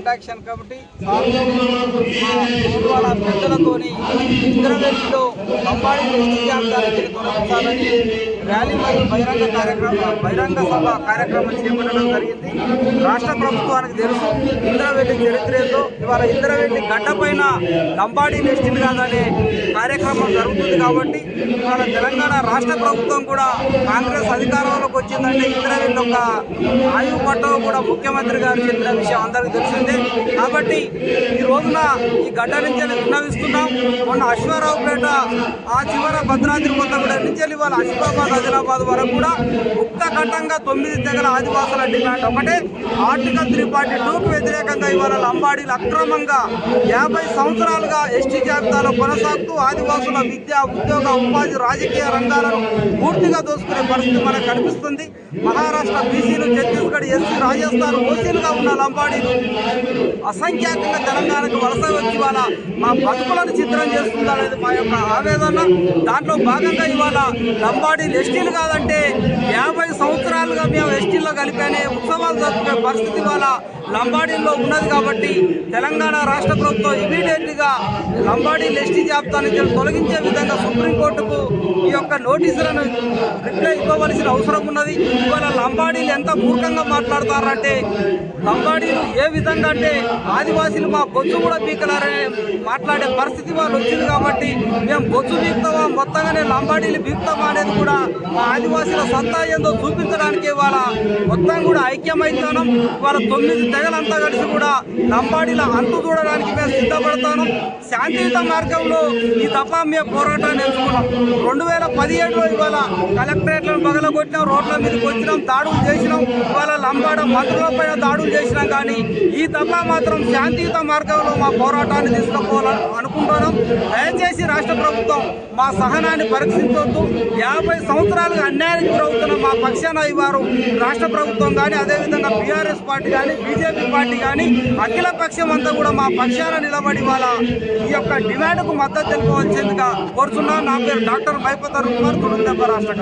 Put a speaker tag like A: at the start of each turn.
A: Joint action committee వాళ్ళ పెద్దలతోని ఇంద్రవెల్లిలో అంబాడి ఎస్టీ జాబితాలకి ర్యాలీ మరియు బహిరంగ కార్యక్రమ బహిరంగ సభ కార్యక్రమం చేపట్టడం జరిగింది. రాష్ట్ర ప్రభుత్వానికి తెలుసు ఇంద్రవెల్లి చరిత్ర ఇవాళ ఇంద్రవెల్లి గడ్డ పైన లంబాడీ నెస్టిల్ కాదనే కార్యక్రమం జరుగుతుంది కాబట్టి మన తెలంగాణ రాష్ట్ర ప్రభుత్వం కూడా కాంగ్రెస్ అధికారంలోకి వచ్చిందంటే ఇంద్రవెల్లి ఒక ఆయువు పట్టం కూడా ముఖ్యమంత్రి గారు చెప్పిన విషయం అందరికీ తెలిసిందే. కాబట్టి ఈ రోజున ఈ గడ్డ నుంచి విన్నవిస్తున్నాం. మొన్న అశ్వారావుపేట ఆ చివర భద్రాద్రి కొత్తగూడ నుంచి వెళ్ళి వాళ్ళ ఆసిఫాబాద్ ఆదిలాబాద్ వరకు కూడా పోరాటంగా తొమ్మిది తెగల ఆదివాసుల డిమాండ్. ఒకటే ఆర్టికల్ త్రీ ఫార్టీ టూకు వ్యతిరేకంగా ఇవాళ లంబాడీలు అక్రమంగా యాభై సంవత్సరాలుగా ఎస్టీ జాబితాలో కొనసాగుతూ ఆదివాసుల విద్య ఉద్యోగ ఉపాధి రాజకీయ రంగాలను పూర్తిగా దోసుకునే పరిస్థితి మనకు కనిపిస్తుంది. మహారాష్ట్ర బీసీలు ఛత్తీస్గఢ్ ఎస్సీ రాజస్థాన్ ఓసీలుగా ఉన్న లంబాడీలు అసంఖ్యాకంగా తెలంగాణకు వలస వచ్చి ఇవాళ మా బతుకులను చిత్రం చేస్తుందనేది మా యొక్క ఆవేదన. దాంట్లో భాగంగా ఇవాళ లంబాడీలు ఎస్టీలు కాదంటే యాభై సంవత్సరాలుగా మేము ఎస్టీల్లో కలిపానే ఉత్సవాలు జరుపుకునే పరిస్థితి వాళ్ళ లంబాడీల్లో ఉన్నది కాబట్టి తెలంగాణ రాష్ట్ర ప్రభుత్వం ఇమీడియట్గా లంబాడీ ఎస్టీ జాబితాను తొలగించే విధంగా సుప్రీంకోర్టుకు ఈ యొక్క నోటీసులను రిప్లై ఇవ్వవలసిన అవసరం ఉన్నది. ఇవాళ లంబాడీలు ఎంత మూర్ఖంగా మాట్లాడతారంటే లంబాడీలు ఏ విధంగా అంటే ఆదివాసీలు మా బొచ్చు కూడా బీకలారని మాట్లాడే పరిస్థితి వాళ్ళు వచ్చింది కాబట్టి మేము బొచ్చు బీక్తామా మొత్తంగానే లంబాడీలు బీక్తామా అనేది కూడా మా ఆదివాసీల సత్తా ఏందో చూపించడానికి ఇవాళ మొత్తం కూడా ఐక్యమైతానం. ఇవాళ తొమ్మిది తెగలంతా కలిసి కూడా లంబాడీల అంతు చూడడానికి మేము సిద్ధపడతాను. శాంతియుత మార్గంలో ఈ తపామ్య మేము పోరాటాన్ని ఎంచుకున్నాం. రెండు వేల పదిహేడులో ఇవాళ కలెక్టరేట్లను పగలగొట్టినాం రోడ్ల మీదకి వచ్చినాం దాడులు చేసినాం. ఇవాళ లంబాడ మంత్రులపైన దాడులు చేసినాం కానీ ఈ తప్ప మాత్రం శాంతియుత మార్గంలో మా పోరాటాన్ని తీసుకుపోవాలని అనుకుంటున్నాం దయచేసి రాష్ట్ర ప్రభుత్వం మా సహనాన్ని పరీక్షించవద్దు యాభై సంవత్సరాలుగా అన్యాయం జరుగుతున్న మా పక్షాన ఇవారు రాష్ట్ర ప్రభుత్వం కానీ అదేవిధంగా బీఆర్ఎస్ పార్టీ కానీ బీజేపీ పార్టీ కానీ అఖిల పక్షం అంతా కూడా మా పక్షాన నిలబడి వాళ్ళ ఈ యొక్క యొక్క డిమాండ్కు మద్దతు తెలుపవలసిందిగా కోరుతున్నా నా పేరు డాక్టర్ మైపత కుమార్ తుడుందెబ్బ రాష్ట్ర